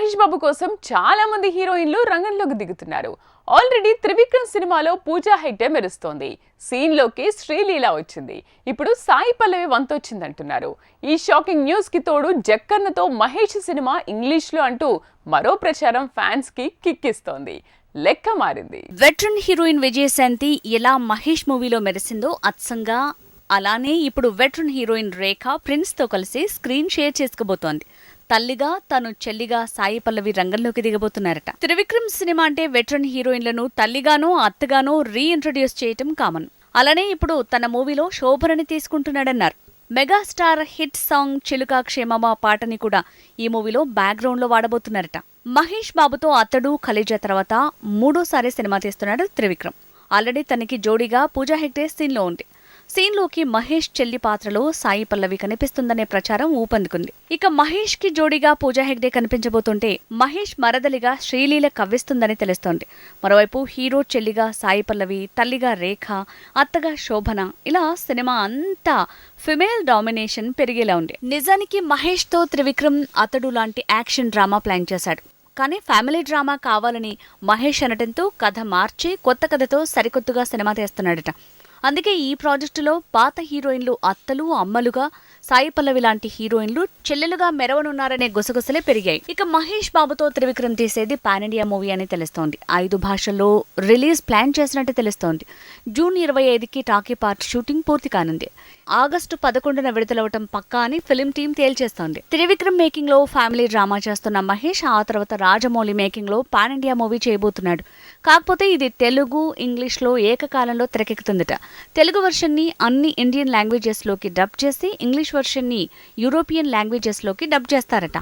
మహేష్ బాబు కోసం చాలా మంది హీరోయిన్లు రంగంలోకి దిగుతున్నారు. ఆల్రెడీ త్రివిక్రమ్ సినిమాలో పూజా హెగ్డే మెరుస్తోంది. సీన్లోకి శ్రీలీల వచ్చింది. ఇప్పుడు సాయి పల్లవి వంతొచ్చిందంటున్నారు ఈ షాకింగ్ న్యూస్కి తోడు జక్కన్నతో మహేష్ సినిమా ఇంగ్లీష్లో అంటూ మరో ప్రచారం ఫ్యాన్స్కి కిక్కిస్తోంది. లెక్క మారింది. వెటరన్ హీరోయిన్ విజయశాంతి ఎలా మహేష్ మూవీలో మెరిసిందో అచ్చంగా అలానే ఇప్పుడు వెటరన్ హీరోయిన్ రేఖ ప్రిన్స్తో కలిసి స్క్రీన్ షేర్ చేసుకోబోతోంది. తల్లిగా తను చెల్లిగా సాయి పల్లవి రంగంలోకి దిగబోతున్నారట. త్రివిక్రమ్ సినిమా అంటే వెటరన్ హీరోయిన్లను తల్లిగానో అత్తగానో రీఇంట్రడ్యూస్ చేయటం కామన్ అలానే ఇప్పుడు తన మూవీలో శోభనని తీసుకుంటున్నాడన్నారు. Megastar hit song Chiluka Kshemama పాటని కూడా ఈ మూవీలో బ్యాక్గ్రౌండ్లో వాడబోతున్నారట. మహేష్ బాబుతో అతడు ఖలీజా తర్వాత మూడోసారి సినిమా తీస్తున్నాడు త్రివిక్రమ్. ఆల్రెడీ తనకి జోడీగా పూజా హెగ్డే సీన్లో ఉంది. సీన్లోకి మహేష్ చెల్లి పాత్రలో సాయి పల్లవి కనిపిస్తుందనే ప్రచారం ఊపందుకుంది. ఇక మహేష్కి జోడీగా పూజా హెగ్డే కనిపించబోతుంటే మహేష్ మరదలిగా శ్రీలీల కవ్విస్తుందని తెలుస్తోంది. మరోవైపు హీరో చెల్లిగా సాయి పల్లవి తల్లిగా రేఖ అత్తగా శోభన ఇలా సినిమా అంతా ఫిమేల్ డామినేషన్ పెరిగేలా ఉంది. నిజానికి మహేష్తో త్రివిక్రమ్ అతడు లాంటి యాక్షన్ డ్రామా ప్లాన్ చేశాడు. కానీ ఫ్యామిలీ డ్రామా కావాలని మహేష్ అనటంతో కథ మార్చి కొత్త కథతో సరికొత్తగా సినిమా తీస్తున్నాడట. అందుకే ఈ ప్రాజెక్టులో పాత హీరోయిన్లు అత్తలు అమ్మలుగా సాయి పల్లవి లాంటి హీరోయిన్లు చెల్లెలుగా మెరవనున్నారనే గుసగుసలే పెరిగాయి. ఇక మహేష్ బాబుతో త్రివిక్రమ్ తీసేది పాన్ ఇండియా మూవీ అని తెలుస్తోంది. ఐదు భాషల్లో రిలీజ్ ప్లాన్ చేసినట్టు తెలుస్తోంది. జూన్ ఇరవై ఐదుకి టాకీ పార్ట్ షూటింగ్ పూర్తి కానుంది. ఆగస్టు పదకొండున విడుదలవటం పక్కా అని ఫిలిం టీం తేల్చేస్తోంది. త్రివిక్రమ్ మేకింగ్లో ఫ్యామిలీ డ్రామా చేస్తున్న మహేష్ ఆ తర్వాత రాజమౌళి మేకింగ్లో పాన్ ఇండియా మూవీ చేయబోతున్నాడు. కాకపోతే ఇది తెలుగు ఇంగ్లీష్లో ఏకకాలంలో తెరకెక్కుతుందట. తెలుగు వర్షన్ని అన్ని ఇండియన్ లాంగ్వేజెస్లోకి డబ్ చేసి ఇంగ్లీష్ వెర్షన్ని యూరోపియన్ లాంగ్వేజెస్లోకి డబ్ చేస్తారట.